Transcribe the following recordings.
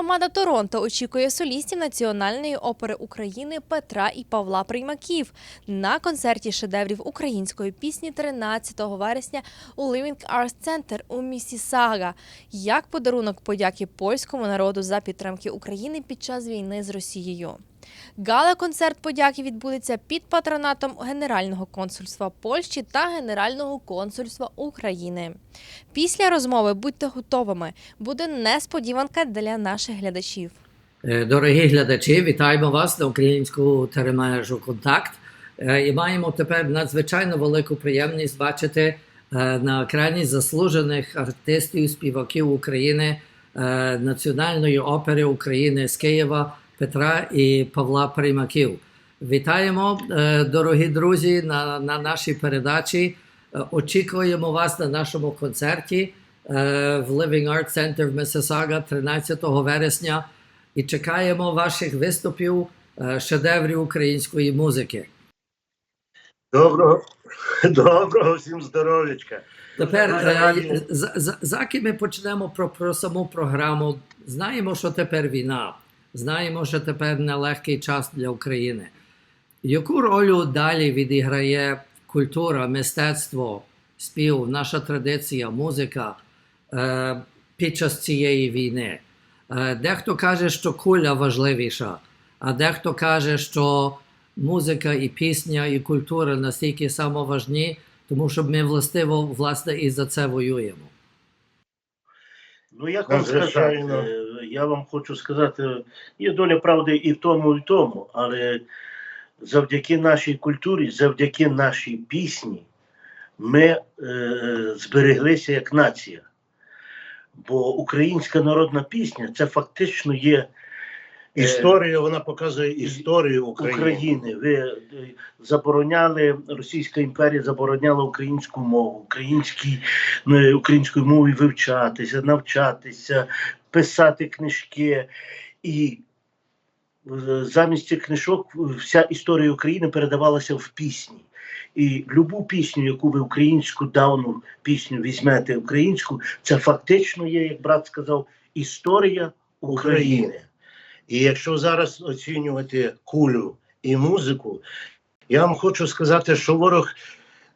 громада Торонто очікує солістів Національної опери України Петра і Павла Приймаків на концерті шедеврів української пісні 13 вересня у Living Arts Center у Місісага як подарунок подяки польському народу за підтримки України під час війни з Росією. Гала-концерт подяки відбудеться під патронатом Генерального консульства Польщі та Генерального консульства України. Після розмови будьте готовими. Буде несподіванка для наших глядачів. Е, Дорогі глядачі, вітаємо вас на українську телемережу Контакт. Е, І маємо тепер надзвичайно велику приємність бачити е, на екрані заслужених артистів, співаків України Національної опери України з Києва Петра і Павла Приймаків. Вітаємо, е, дорогі друзі, на, на нашій передачі. Е, Очікуємо вас на нашому концерті е, в Living Arts Center в Мississauga 13 вересня і чекаємо ваших виступів, шедеврів української музики. Доброго, доброго всім здоров'ячка. Тепер, за- за- заки ми почнемо про, про саму програму, знаємо, що тепер війна, знаємо, що тепер нелегкий час для України. Яку роль далі відіграє культура, мистецтво, спів, наша традиція, музика е, під час цієї війни? Е, дехто каже, що куля важливіша, а дехто каже, що музика і пісня, і культура настільки самоважні, тому що ми властиво власне і за це воюємо. Ну, як вам сказати, я вам хочу сказати, є доля правди і в тому, і в тому, але завдяки нашій культурі, завдяки нашій пісні, ми е, збереглися як нація. Бо українська народна пісня це фактично є Історія, вона показує історію України. України. Ви е, забороняли Російська імперія забороняла українську мову, українській ну, українською мовою вивчатися, навчатися, писати книжки. І е, замість цих книжок вся історія України передавалася в пісні. І любу пісню, яку ви українську давну пісню візьмете українську, це фактично є, як брат сказав, історія України. І якщо зараз оцінювати кулю і музику, я вам хочу сказати, що ворог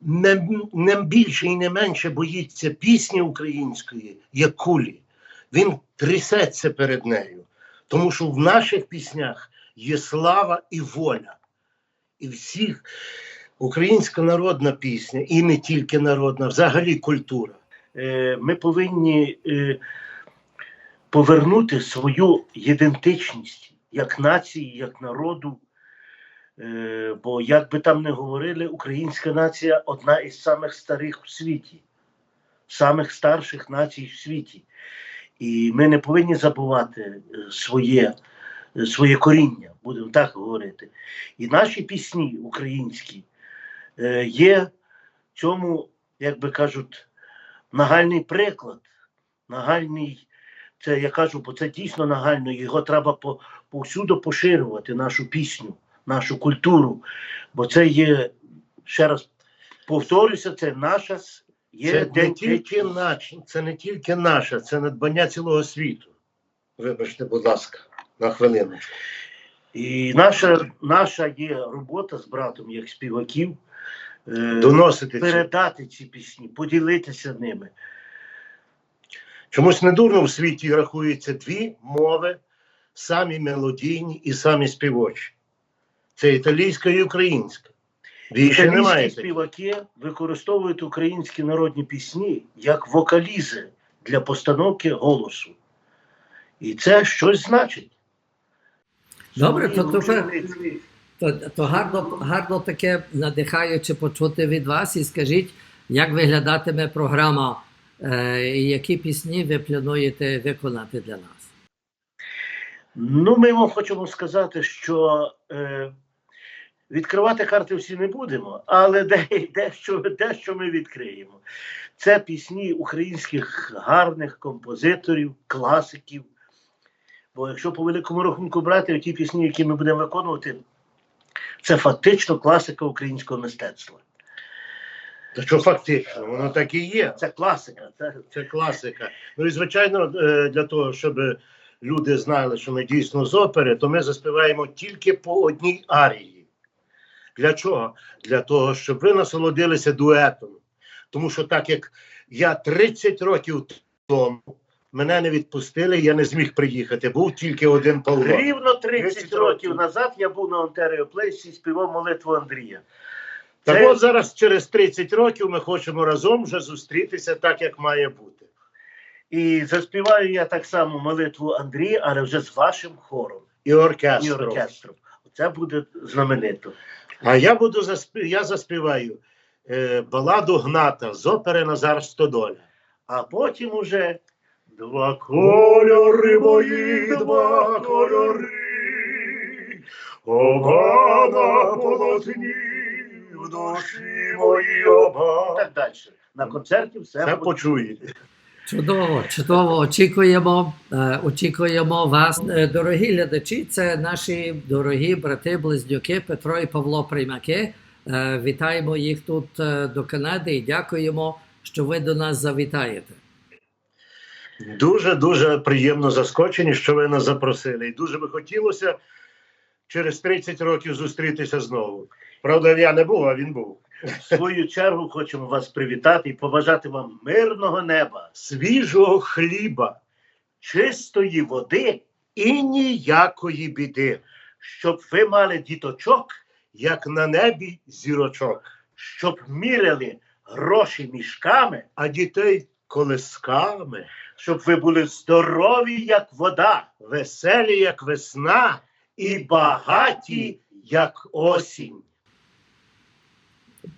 не, не більше і не менше боїться пісні української, як кулі. Він трясеться перед нею, тому що в наших піснях є слава і воля. І всіх українська народна пісня, і не тільки народна, взагалі культура. Е, ми повинні е, повернути свою ідентичність як нації, як народу. Е, бо, як би там не говорили, українська нація одна із самих старих у світі, самих старших націй в світі. І ми не повинні забувати е, своє, е, своє коріння, будемо так говорити. І наші пісні українські є цьому, як би кажуть, нагальний приклад. Нагальний, це я кажу, бо це дійсно нагально. Його треба по, повсюду поширювати, нашу пісню, нашу культуру. Бо це є, ще раз повторюся, це наша є Це не тільки наш, це не тільки наше, це надбання цілого світу. Вибачте, будь ласка, на хвилиночку. І наша, наша є робота з братом, як співаків, е, Доносити передати ці пісні, поділитися ними. Чомусь недурно в світі рахується дві мови, самі мелодійні і самі співочі. Це італійська і українська. Більше немає. співаки використовують українські народні пісні як вокалізи для постановки голосу. І це щось значить. Добре, то учениці. то, то гарно, гарно таке надихаюче почути від вас і скажіть, як виглядатиме програма, і які пісні ви плануєте виконати для нас? Ну, ми вам хочемо сказати, що е, відкривати карти всі не будемо, але де, дещо, дещо ми відкриємо. Це пісні українських гарних композиторів, класиків. Бо якщо по великому рахунку брати ті пісні, які ми будемо виконувати, це фактично класика українського мистецтва. Та що фактично, воно так і є. Це класика. Це, Це класика. Ну і звичайно, е, для того, щоб люди знали, що ми дійсно з опери, то ми заспіваємо тільки по одній арії. Для чого? Для того, щоб ви насолодилися дуетом. Тому що так як я 30 років тому мене не відпустили, я не зміг приїхати. Був тільки один Павло. Рівно 30 30 років років. назад я був на Онтеріо Плейсі і співав молитву Андрія. Так Це- от зараз через 30 років ми хочемо разом вже зустрітися так, як має бути. І заспіваю я так само молитву Андрія, але вже з вашим хором І і оркестром. оркестром. Це буде знаменито. А я буду заспів... я заспіваю е, баладу Гната з опери Назар Стодоля. А потім уже Два кольори мої, два кольори, оба на полотні, в душі мої оба. так далі. На концерті все Це почуєте. Чудово, чудово. Очікуємо, е, очікуємо вас, Е, дорогі глядачі. Це наші дорогі брати, близнюки Петро і Павло Приймаки. Е, Вітаємо їх тут до Канади і дякуємо, що ви до нас завітаєте. Дуже дуже приємно заскочені, що ви нас запросили. І дуже би хотілося через 30 років зустрітися знову. Правда, я не був, а він був. В свою чергу хочемо вас привітати і побажати вам мирного неба, Свіжого хліба чистої води, і ніякої біди, щоб ви мали діточок, як на небі зірочок, щоб міряли гроші мішками, а дітей колисками, щоб ви були здорові, як вода, веселі, як весна, і багаті, як осінь.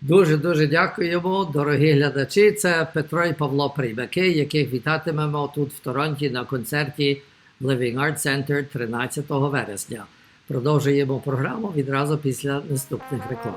Дуже дуже дякуємо, дорогі глядачі. Це Петро і Павло Приймаки, яких вітатимемо тут в Торонті на концерті Living Art Center 13 вересня. Продовжуємо програму відразу після наступних реклам.